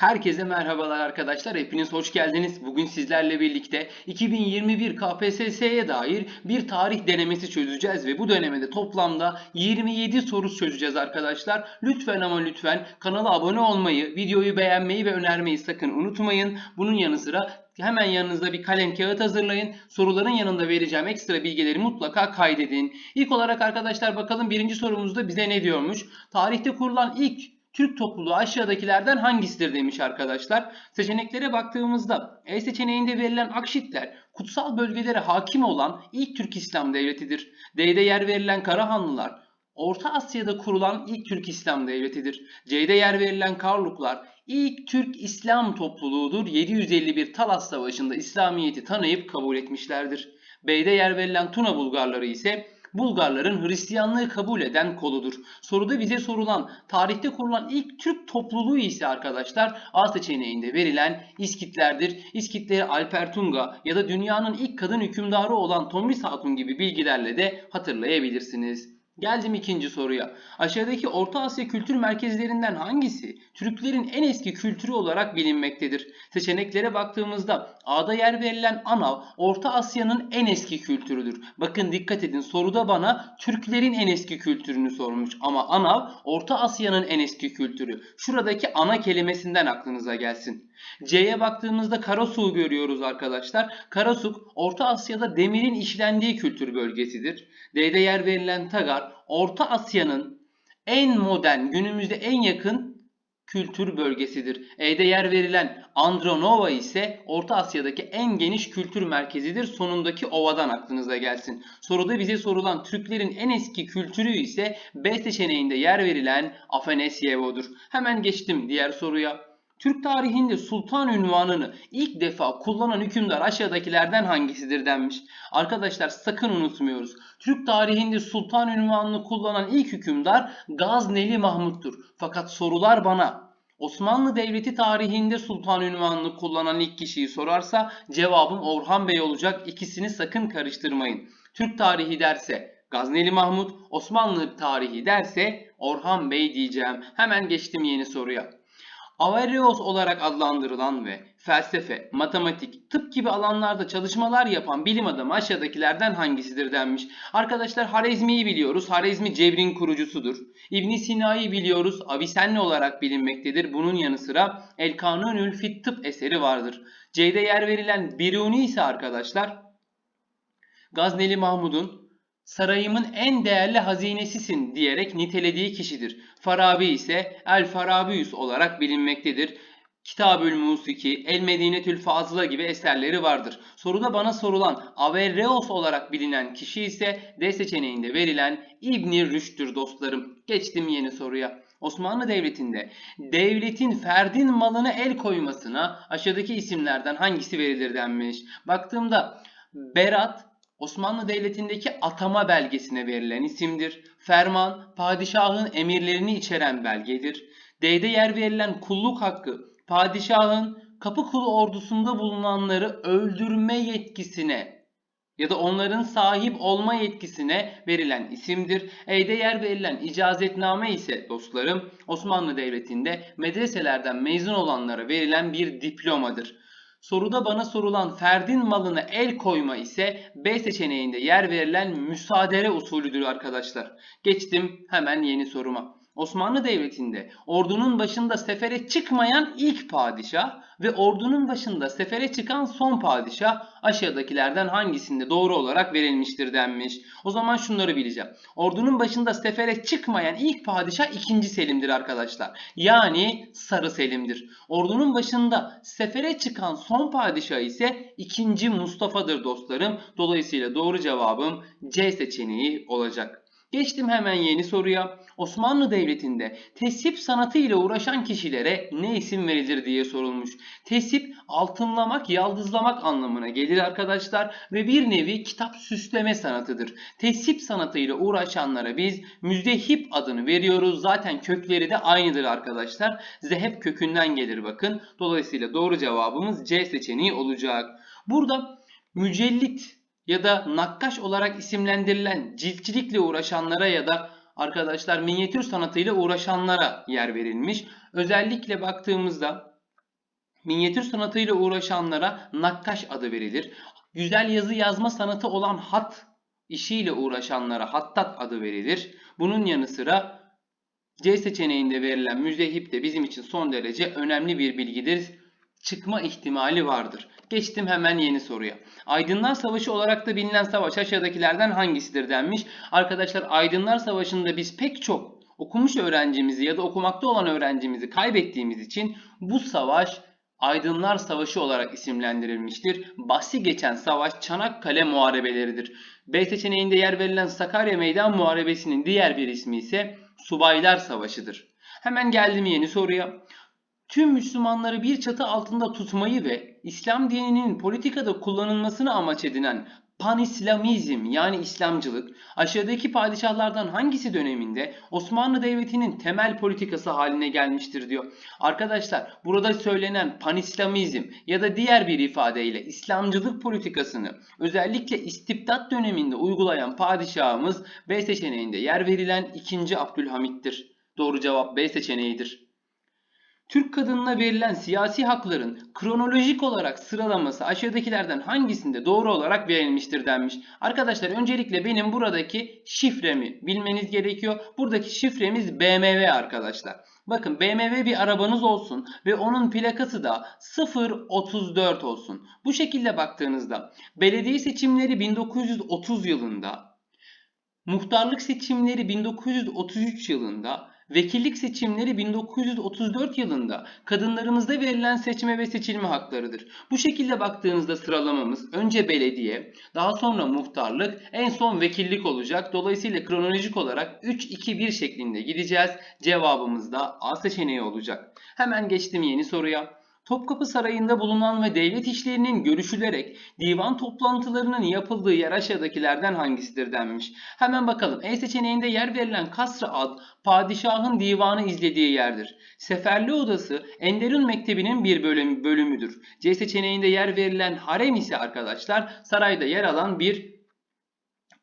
Herkese merhabalar arkadaşlar. Hepiniz hoş geldiniz. Bugün sizlerle birlikte 2021 KPSS'ye dair bir tarih denemesi çözeceğiz ve bu denemede toplamda 27 soru çözeceğiz arkadaşlar. Lütfen ama lütfen kanala abone olmayı, videoyu beğenmeyi ve önermeyi sakın unutmayın. Bunun yanı sıra Hemen yanınızda bir kalem kağıt hazırlayın. Soruların yanında vereceğim ekstra bilgileri mutlaka kaydedin. İlk olarak arkadaşlar bakalım birinci sorumuzda bize ne diyormuş? Tarihte kurulan ilk Türk topluluğu aşağıdakilerden hangisidir demiş arkadaşlar. Seçeneklere baktığımızda E seçeneğinde verilen Akşitler kutsal bölgelere hakim olan ilk Türk İslam devletidir. D'de yer verilen Karahanlılar Orta Asya'da kurulan ilk Türk İslam devletidir. C'de yer verilen Karluklar ilk Türk İslam topluluğudur. 751 Talas Savaşı'nda İslamiyet'i tanıyıp kabul etmişlerdir. B'de yer verilen Tuna Bulgarları ise Bulgarların Hristiyanlığı kabul eden koludur. Soruda bize sorulan tarihte kurulan ilk Türk topluluğu ise arkadaşlar A seçeneğinde verilen İskitlerdir. İskitleri Alper Tunga ya da dünyanın ilk kadın hükümdarı olan Tomris Hatun gibi bilgilerle de hatırlayabilirsiniz. Geldim ikinci soruya. Aşağıdaki Orta Asya kültür merkezlerinden hangisi Türklerin en eski kültürü olarak bilinmektedir? Seçeneklere baktığımızda A'da yer verilen Anav Orta Asya'nın en eski kültürüdür. Bakın dikkat edin soruda bana Türklerin en eski kültürünü sormuş ama Anav Orta Asya'nın en eski kültürü. Şuradaki ana kelimesinden aklınıza gelsin. C'ye baktığımızda Karasuk'u görüyoruz arkadaşlar. Karasuk Orta Asya'da demirin işlendiği kültür bölgesidir. D'de yer verilen Tagar Orta Asya'nın en modern, günümüzde en yakın kültür bölgesidir. E'de yer verilen Andronova ise Orta Asya'daki en geniş kültür merkezidir. Sonundaki ovadan aklınıza gelsin. Soruda bize sorulan Türklerin en eski kültürü ise B seçeneğinde yer verilen Afenasyevo'dur. Hemen geçtim diğer soruya. Türk tarihinde sultan ünvanını ilk defa kullanan hükümdar aşağıdakilerden hangisidir denmiş. Arkadaşlar sakın unutmuyoruz. Türk tarihinde sultan ünvanını kullanan ilk hükümdar Gazneli Mahmut'tur. Fakat sorular bana Osmanlı Devleti tarihinde sultan ünvanını kullanan ilk kişiyi sorarsa cevabım Orhan Bey olacak. İkisini sakın karıştırmayın. Türk tarihi derse Gazneli Mahmut, Osmanlı tarihi derse Orhan Bey diyeceğim. Hemen geçtim yeni soruya. Averroes olarak adlandırılan ve felsefe, matematik, tıp gibi alanlarda çalışmalar yapan bilim adamı aşağıdakilerden hangisidir denmiş. Arkadaşlar Harezmi'yi biliyoruz. Harezmi cebrin kurucusudur. İbn Sina'yı biliyoruz. Avicenna olarak bilinmektedir. Bunun yanı sıra El Kanunül Fit tıp eseri vardır. C'de yer verilen Biruni ise arkadaşlar Gazneli Mahmud'un sarayımın en değerli hazinesisin diyerek nitelediği kişidir. Farabi ise El Farabius olarak bilinmektedir. Kitabül Musiki, El Medinetül Fazıla gibi eserleri vardır. Soruda bana sorulan Averroes olarak bilinen kişi ise D seçeneğinde verilen İbn Rüşd'tür dostlarım. Geçtim yeni soruya. Osmanlı Devleti'nde devletin ferdin malına el koymasına aşağıdaki isimlerden hangisi verilir denmiş. Baktığımda Berat Osmanlı Devleti'ndeki atama belgesine verilen isimdir. Ferman, padişahın emirlerini içeren belgedir. D'de yer verilen kulluk hakkı, padişahın kapı kulu ordusunda bulunanları öldürme yetkisine ya da onların sahip olma yetkisine verilen isimdir. E'de yer verilen icazetname ise dostlarım Osmanlı Devleti'nde medreselerden mezun olanlara verilen bir diplomadır. Soruda bana sorulan ferdin malına el koyma ise B seçeneğinde yer verilen müsaadere usulüdür arkadaşlar. Geçtim hemen yeni soruma. Osmanlı Devleti'nde ordunun başında sefere çıkmayan ilk padişah ve ordunun başında sefere çıkan son padişah aşağıdakilerden hangisinde doğru olarak verilmiştir denmiş. O zaman şunları bileceğim. Ordunun başında sefere çıkmayan ilk padişah 2. Selim'dir arkadaşlar. Yani Sarı Selim'dir. Ordunun başında sefere çıkan son padişah ise 2. Mustafa'dır dostlarım. Dolayısıyla doğru cevabım C seçeneği olacak. Geçtim hemen yeni soruya. Osmanlı Devleti'nde tesip sanatı ile uğraşan kişilere ne isim verilir diye sorulmuş. Tesip altınlamak, yaldızlamak anlamına gelir arkadaşlar ve bir nevi kitap süsleme sanatıdır. Tesip sanatı ile uğraşanlara biz müzdehip adını veriyoruz. Zaten kökleri de aynıdır arkadaşlar. Zehep kökünden gelir bakın. Dolayısıyla doğru cevabımız C seçeneği olacak. Burada mücellit ya da nakkaş olarak isimlendirilen ciltçilikle uğraşanlara ya da arkadaşlar minyatür sanatıyla uğraşanlara yer verilmiş. Özellikle baktığımızda Minyatür sanatıyla uğraşanlara nakkaş adı verilir. Güzel yazı yazma sanatı olan hat işiyle uğraşanlara hattat adı verilir. Bunun yanı sıra C seçeneğinde verilen müzehip de bizim için son derece önemli bir bilgidir. Çıkma ihtimali vardır. Geçtim hemen yeni soruya. Aydınlar Savaşı olarak da bilinen savaş aşağıdakilerden hangisidir denmiş. Arkadaşlar Aydınlar Savaşı'nda biz pek çok okumuş öğrencimizi ya da okumakta olan öğrencimizi kaybettiğimiz için bu savaş Aydınlar Savaşı olarak isimlendirilmiştir. Bahsi geçen savaş Çanakkale Muharebeleridir. B seçeneğinde yer verilen Sakarya Meydan Muharebesi'nin diğer bir ismi ise Subaylar Savaşı'dır. Hemen geldim yeni soruya. Tüm Müslümanları bir çatı altında tutmayı ve İslam dininin politikada kullanılmasını amaç edinen Panislamizm yani İslamcılık aşağıdaki padişahlardan hangisi döneminde Osmanlı Devleti'nin temel politikası haline gelmiştir diyor. Arkadaşlar burada söylenen Panislamizm ya da diğer bir ifadeyle İslamcılık politikasını özellikle istibdat döneminde uygulayan padişahımız B seçeneğinde yer verilen 2. Abdülhamit'tir. Doğru cevap B seçeneğidir. Türk kadınına verilen siyasi hakların kronolojik olarak sıralaması aşağıdakilerden hangisinde doğru olarak verilmiştir denmiş. Arkadaşlar öncelikle benim buradaki şifremi bilmeniz gerekiyor. Buradaki şifremiz BMW arkadaşlar. Bakın BMW bir arabanız olsun ve onun plakası da 034 olsun. Bu şekilde baktığınızda belediye seçimleri 1930 yılında, muhtarlık seçimleri 1933 yılında, Vekillik seçimleri 1934 yılında kadınlarımızda verilen seçme ve seçilme haklarıdır. Bu şekilde baktığınızda sıralamamız önce belediye, daha sonra muhtarlık, en son vekillik olacak. Dolayısıyla kronolojik olarak 3-2-1 şeklinde gideceğiz. Cevabımız da A seçeneği olacak. Hemen geçtim yeni soruya. Topkapı Sarayı'nda bulunan ve devlet işlerinin görüşülerek divan toplantılarının yapıldığı yer aşağıdakilerden hangisidir denmiş. Hemen bakalım. E seçeneğinde yer verilen Kasr ad padişahın divanı izlediği yerdir. Seferli odası Enderun Mektebi'nin bir bölüm, bölümüdür. C seçeneğinde yer verilen harem ise arkadaşlar sarayda yer alan bir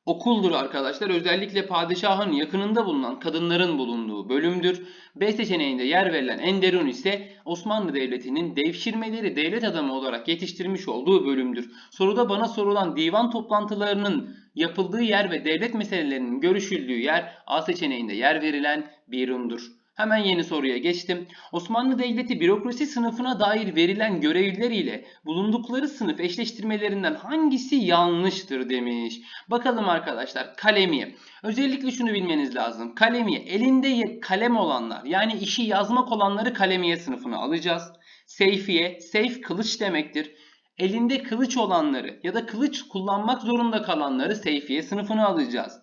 okuldur arkadaşlar. Özellikle padişahın yakınında bulunan kadınların bulunduğu bölümdür. B seçeneğinde yer verilen Enderun ise Osmanlı Devleti'nin devşirmeleri devlet adamı olarak yetiştirmiş olduğu bölümdür. Soruda bana sorulan divan toplantılarının yapıldığı yer ve devlet meselelerinin görüşüldüğü yer A seçeneğinde yer verilen Birun'dur. Hemen yeni soruya geçtim. Osmanlı Devleti bürokrasi sınıfına dair verilen görevliler ile bulundukları sınıf eşleştirmelerinden hangisi yanlıştır demiş. Bakalım arkadaşlar kalemiye. Özellikle şunu bilmeniz lazım. Kalemiye elinde kalem olanlar yani işi yazmak olanları kalemiye sınıfına alacağız. Seyfiye, seyf kılıç demektir. Elinde kılıç olanları ya da kılıç kullanmak zorunda kalanları seyfiye sınıfına alacağız.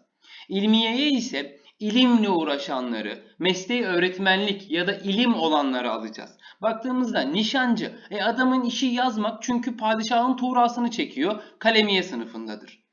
İlmiyeye ise ilimle uğraşanları, mesleği öğretmenlik ya da ilim olanları alacağız. Baktığımızda nişancı, e adamın işi yazmak çünkü padişahın tuğrasını çekiyor, kalemiye sınıfındadır.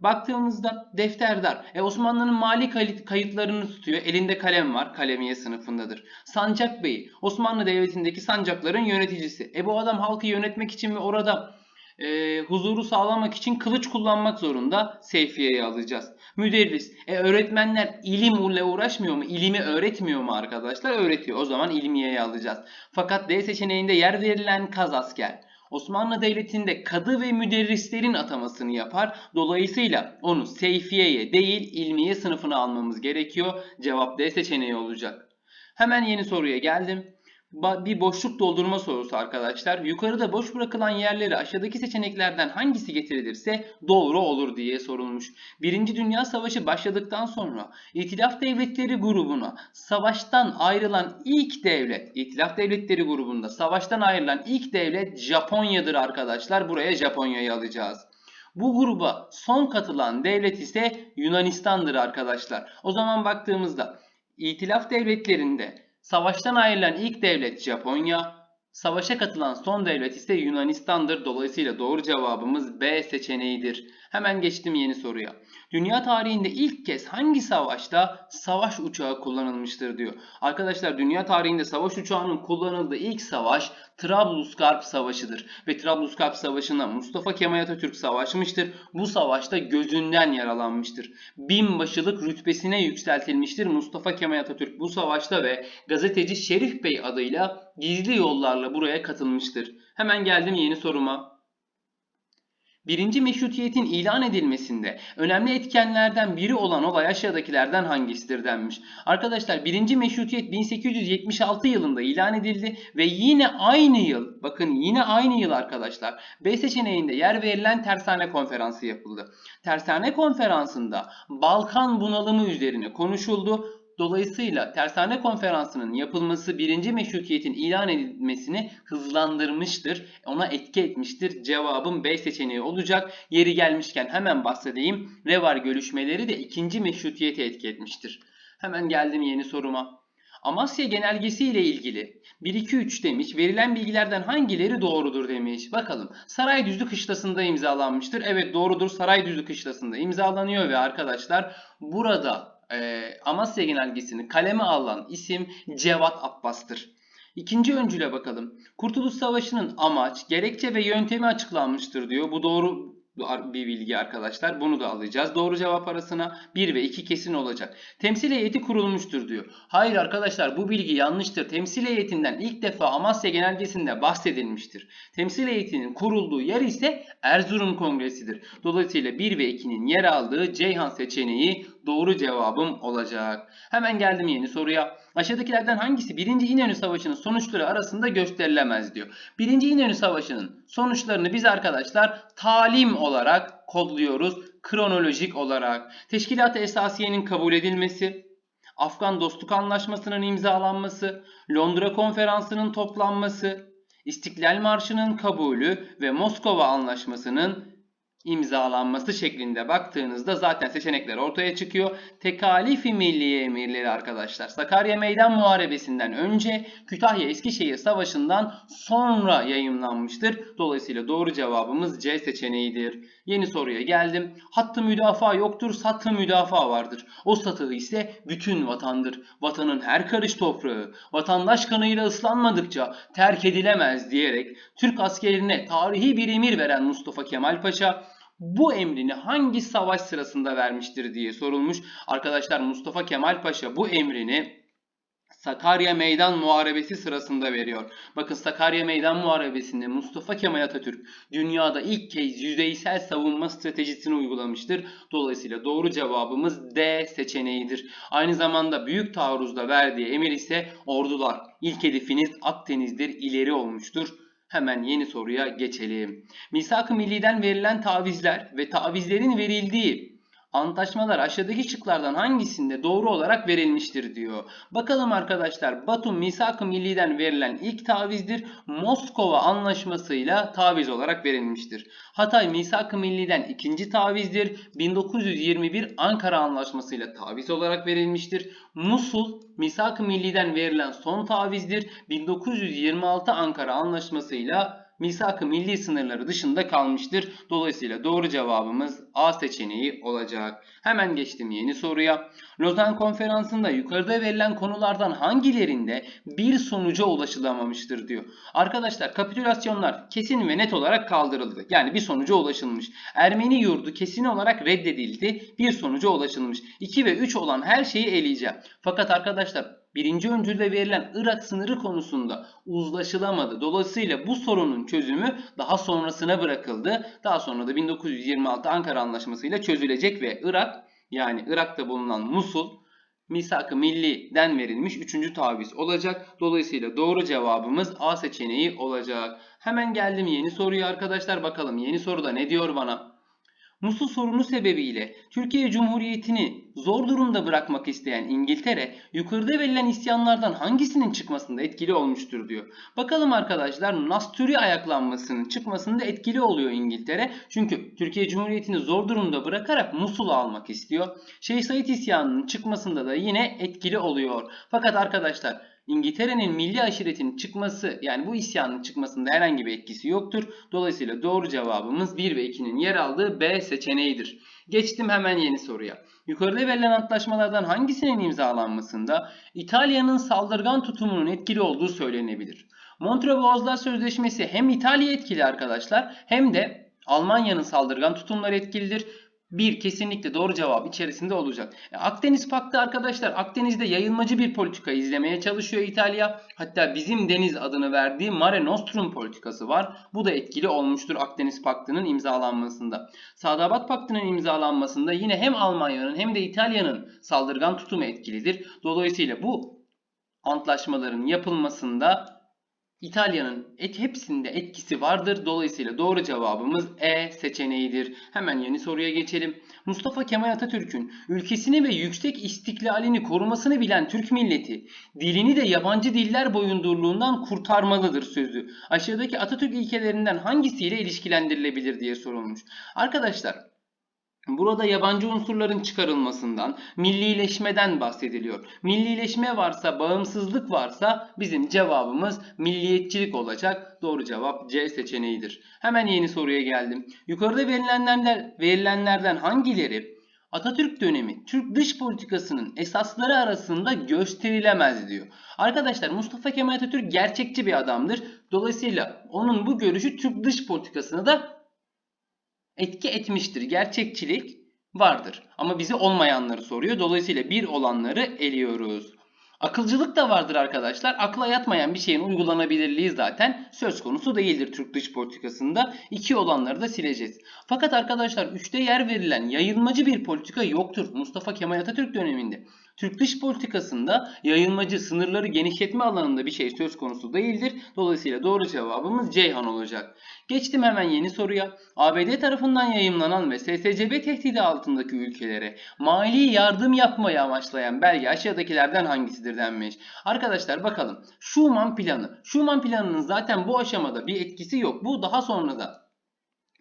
Baktığımızda defterdar, e Osmanlı'nın mali kayıtlarını tutuyor, elinde kalem var, kalemiye sınıfındadır. Sancak Bey, Osmanlı Devleti'ndeki sancakların yöneticisi. E bu adam halkı yönetmek için ve orada e, huzuru sağlamak için kılıç kullanmak zorunda. Seyfiye'yi alacağız. Müderris. E öğretmenler ilim ile uğraşmıyor mu? İlimi öğretmiyor mu arkadaşlar? Öğretiyor. O zaman ilmiyeyi alacağız. Fakat D seçeneğinde yer verilen kaz asker. Osmanlı Devleti'nde kadı ve müderrislerin atamasını yapar. Dolayısıyla onu seyfiyeye değil ilmiye sınıfına almamız gerekiyor. Cevap D seçeneği olacak. Hemen yeni soruya geldim bir boşluk doldurma sorusu arkadaşlar. Yukarıda boş bırakılan yerleri aşağıdaki seçeneklerden hangisi getirilirse doğru olur diye sorulmuş. Birinci Dünya Savaşı başladıktan sonra İtilaf Devletleri grubuna savaştan ayrılan ilk devlet, İtilaf Devletleri grubunda savaştan ayrılan ilk devlet Japonya'dır arkadaşlar. Buraya Japonya'yı alacağız. Bu gruba son katılan devlet ise Yunanistan'dır arkadaşlar. O zaman baktığımızda İtilaf devletlerinde Savaştan ayrılan ilk devlet Japonya, savaşa katılan son devlet ise Yunanistan'dır. Dolayısıyla doğru cevabımız B seçeneğidir. Hemen geçtim yeni soruya. Dünya tarihinde ilk kez hangi savaşta savaş uçağı kullanılmıştır diyor. Arkadaşlar dünya tarihinde savaş uçağının kullanıldığı ilk savaş Trablusgarp Savaşı'dır. Ve Trablusgarp Savaşı'nda Mustafa Kemal Atatürk savaşmıştır. Bu savaşta gözünden yaralanmıştır. Binbaşılık rütbesine yükseltilmiştir Mustafa Kemal Atatürk bu savaşta ve gazeteci Şerif Bey adıyla gizli yollarla buraya katılmıştır. Hemen geldim yeni soruma. Birinci meşrutiyetin ilan edilmesinde önemli etkenlerden biri olan olay aşağıdakilerden hangisidir denmiş. Arkadaşlar birinci meşrutiyet 1876 yılında ilan edildi ve yine aynı yıl bakın yine aynı yıl arkadaşlar B seçeneğinde yer verilen tersane konferansı yapıldı. Tersane konferansında Balkan bunalımı üzerine konuşuldu. Dolayısıyla Tersane Konferansı'nın yapılması birinci meşrutiyetin ilan edilmesini hızlandırmıştır. Ona etki etmiştir. Cevabım B seçeneği olacak. Yeri gelmişken hemen bahsedeyim. Revar görüşmeleri de ikinci meşrutiyete etki etmiştir. Hemen geldim yeni soruma. Amasya genelgesi ile ilgili 1-2-3 demiş. Verilen bilgilerden hangileri doğrudur demiş. Bakalım. Saraydüzlü kışlasında imzalanmıştır. Evet doğrudur. Saraydüzlü kışlasında imzalanıyor ve arkadaşlar burada e, Amasya genelgesini kaleme alan isim Cevat Abbas'tır. İkinci öncüle bakalım. Kurtuluş Savaşı'nın amaç, gerekçe ve yöntemi açıklanmıştır diyor. Bu doğru bir bilgi arkadaşlar. Bunu da alacağız. Doğru cevap arasına 1 ve 2 kesin olacak. Temsil heyeti kurulmuştur diyor. Hayır arkadaşlar bu bilgi yanlıştır. Temsil heyetinden ilk defa Amasya Genelgesi'nde bahsedilmiştir. Temsil heyetinin kurulduğu yer ise Erzurum Kongresi'dir. Dolayısıyla 1 ve 2'nin yer aldığı Ceyhan seçeneği doğru cevabım olacak. Hemen geldim yeni soruya. Aşağıdakilerden hangisi 1. İnönü Savaşı'nın sonuçları arasında gösterilemez diyor. 1. İnönü Savaşı'nın sonuçlarını biz arkadaşlar talim olarak kodluyoruz. Kronolojik olarak. Teşkilat-ı Esasiye'nin kabul edilmesi, Afgan Dostluk Anlaşması'nın imzalanması, Londra Konferansı'nın toplanması, İstiklal Marşı'nın kabulü ve Moskova Anlaşması'nın imzalanması şeklinde baktığınızda zaten seçenekler ortaya çıkıyor. Tekalifi Milliye Emirleri arkadaşlar. Sakarya Meydan Muharebesi'nden önce Kütahya Eskişehir Savaşı'ndan sonra yayımlanmıştır. Dolayısıyla doğru cevabımız C seçeneğidir. Yeni soruya geldim. Hattı müdafaa yoktur, satı müdafaa vardır. O satı ise bütün vatandır. Vatanın her karış toprağı, vatandaş kanıyla ıslanmadıkça terk edilemez diyerek Türk askerine tarihi bir emir veren Mustafa Kemal Paşa bu emrini hangi savaş sırasında vermiştir diye sorulmuş. Arkadaşlar Mustafa Kemal Paşa bu emrini Sakarya Meydan Muharebesi sırasında veriyor. Bakın Sakarya Meydan Muharebesi'nde Mustafa Kemal Atatürk dünyada ilk kez yüzeysel savunma stratejisini uygulamıştır. Dolayısıyla doğru cevabımız D seçeneğidir. Aynı zamanda büyük taarruzda verdiği emir ise ordular ilk hedefiniz Akdeniz'dir ileri olmuştur. Hemen yeni soruya geçelim. Misak-ı Milli'den verilen tavizler ve tavizlerin verildiği antlaşmalar aşağıdaki şıklardan hangisinde doğru olarak verilmiştir diyor. Bakalım arkadaşlar Batum Misak-ı Milli'den verilen ilk tavizdir. Moskova anlaşmasıyla taviz olarak verilmiştir. Hatay Misak-ı Milli'den ikinci tavizdir. 1921 Ankara Anlaşması'yla taviz olarak verilmiştir. Musul Misak-ı Milli'den verilen son tavizdir. 1926 Ankara Anlaşması'yla misak-ı milli sınırları dışında kalmıştır. Dolayısıyla doğru cevabımız A seçeneği olacak. Hemen geçtim yeni soruya. Lozan Konferansı'nda yukarıda verilen konulardan hangilerinde bir sonuca ulaşılamamıştır diyor. Arkadaşlar kapitülasyonlar kesin ve net olarak kaldırıldı. Yani bir sonuca ulaşılmış. Ermeni yurdu kesin olarak reddedildi. Bir sonuca ulaşılmış. 2 ve 3 olan her şeyi eleyeceğim. Fakat arkadaşlar birinci öncülde verilen Irak sınırı konusunda uzlaşılamadı. Dolayısıyla bu sorunun çözümü daha sonrasına bırakıldı. Daha sonra da 1926 Ankara Anlaşması ile çözülecek ve Irak yani Irak'ta bulunan Musul misak-ı milli'den verilmiş 3. taviz olacak. Dolayısıyla doğru cevabımız A seçeneği olacak. Hemen geldim yeni soruya arkadaşlar bakalım yeni soruda ne diyor bana? Musul sorunu sebebiyle Türkiye Cumhuriyeti'ni zor durumda bırakmak isteyen İngiltere yukarıda verilen isyanlardan hangisinin çıkmasında etkili olmuştur diyor. Bakalım arkadaşlar Nasturi ayaklanmasının çıkmasında etkili oluyor İngiltere. Çünkü Türkiye Cumhuriyeti'ni zor durumda bırakarak Musul'u almak istiyor. Şeyh Said isyanının çıkmasında da yine etkili oluyor. Fakat arkadaşlar İngiltere'nin milli aşiretin çıkması yani bu isyanın çıkmasında herhangi bir etkisi yoktur. Dolayısıyla doğru cevabımız 1 ve 2'nin yer aldığı B seçeneğidir. Geçtim hemen yeni soruya. Yukarıda verilen antlaşmalardan hangisinin imzalanmasında İtalya'nın saldırgan tutumunun etkili olduğu söylenebilir? Montreux Boğazlar Sözleşmesi hem İtalya etkili arkadaşlar hem de Almanya'nın saldırgan tutumları etkilidir. Bir kesinlikle doğru cevap içerisinde olacak. E, Akdeniz Paktı arkadaşlar Akdeniz'de yayılmacı bir politika izlemeye çalışıyor İtalya. Hatta bizim deniz adını verdiği Mare Nostrum politikası var. Bu da etkili olmuştur Akdeniz Paktı'nın imzalanmasında. Sadabat Paktı'nın imzalanmasında yine hem Almanya'nın hem de İtalya'nın saldırgan tutumu etkilidir. Dolayısıyla bu antlaşmaların yapılmasında İtalya'nın et hepsinde etkisi vardır. Dolayısıyla doğru cevabımız E seçeneğidir. Hemen yeni soruya geçelim. Mustafa Kemal Atatürk'ün ülkesini ve yüksek istiklalini korumasını bilen Türk milleti dilini de yabancı diller boyundurluğundan kurtarmalıdır sözü. Aşağıdaki Atatürk ilkelerinden hangisiyle ilişkilendirilebilir diye sorulmuş. Arkadaşlar Burada yabancı unsurların çıkarılmasından, millileşmeden bahsediliyor. Millileşme varsa, bağımsızlık varsa bizim cevabımız milliyetçilik olacak. Doğru cevap C seçeneğidir. Hemen yeni soruya geldim. Yukarıda verilenlerden, verilenlerden hangileri Atatürk dönemi Türk dış politikasının esasları arasında gösterilemez diyor. Arkadaşlar Mustafa Kemal Atatürk gerçekçi bir adamdır. Dolayısıyla onun bu görüşü Türk dış politikasına da etki etmiştir. Gerçekçilik vardır. Ama bize olmayanları soruyor. Dolayısıyla bir olanları eliyoruz. Akılcılık da vardır arkadaşlar. Akla yatmayan bir şeyin uygulanabilirliği zaten söz konusu değildir Türk dış politikasında. İki olanları da sileceğiz. Fakat arkadaşlar üçte yer verilen yayılmacı bir politika yoktur Mustafa Kemal Atatürk döneminde. Türk dış politikasında yayılmacı sınırları genişletme alanında bir şey söz konusu değildir. Dolayısıyla doğru cevabımız Ceyhan olacak. Geçtim hemen yeni soruya. ABD tarafından yayımlanan ve SSCB tehdidi altındaki ülkelere mali yardım yapmayı amaçlayan belge aşağıdakilerden hangisidir denmiş. Arkadaşlar bakalım. Schuman planı. Schuman planının zaten bu aşamada bir etkisi yok. Bu daha sonra da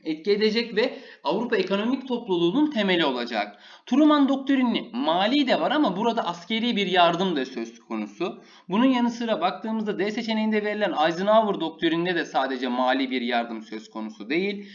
etki edecek ve Avrupa Ekonomik Topluluğu'nun temeli olacak. Truman doktrini mali de var ama burada askeri bir yardım da söz konusu. Bunun yanı sıra baktığımızda D seçeneğinde verilen Eisenhower doktrininde de sadece mali bir yardım söz konusu değil.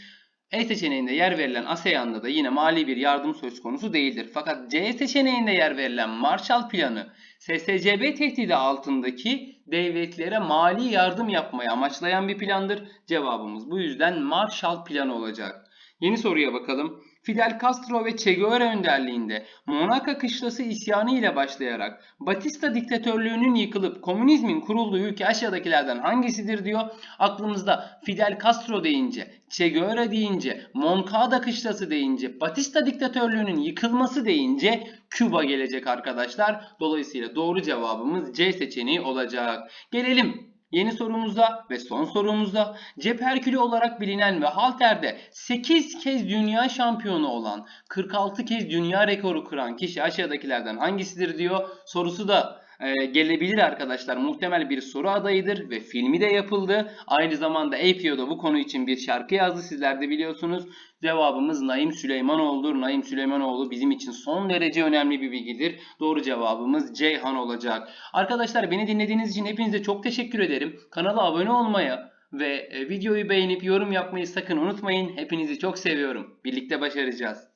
E seçeneğinde yer verilen ASEAN'da da yine mali bir yardım söz konusu değildir. Fakat C seçeneğinde yer verilen Marshall Planı SSCB tehdidi altındaki devletlere mali yardım yapmayı amaçlayan bir plandır. Cevabımız bu yüzden Marshall Planı olacak. Yeni soruya bakalım. Fidel Castro ve Che Guevara önderliğinde Monaco kışlası isyanı ile başlayarak Batista diktatörlüğünün yıkılıp komünizmin kurulduğu ülke aşağıdakilerden hangisidir diyor. Aklımızda Fidel Castro deyince, Che Guevara deyince, Moncada kışlası deyince, Batista diktatörlüğünün yıkılması deyince Küba gelecek arkadaşlar. Dolayısıyla doğru cevabımız C seçeneği olacak. Gelelim Yeni sorumuzda ve son sorumuzda cep herkülü olarak bilinen ve halterde 8 kez dünya şampiyonu olan 46 kez dünya rekoru kıran kişi aşağıdakilerden hangisidir diyor. Sorusu da e, gelebilir arkadaşlar. Muhtemel bir soru adayıdır ve filmi de yapıldı. Aynı zamanda APO da bu konu için bir şarkı yazdı. Sizler de biliyorsunuz. Cevabımız Naim Süleymanoğlu'dur. Naim Süleymanoğlu bizim için son derece önemli bir bilgidir. Doğru cevabımız Ceyhan olacak. Arkadaşlar beni dinlediğiniz için hepinize çok teşekkür ederim. Kanala abone olmayı ve e, videoyu beğenip yorum yapmayı sakın unutmayın. Hepinizi çok seviyorum. Birlikte başaracağız.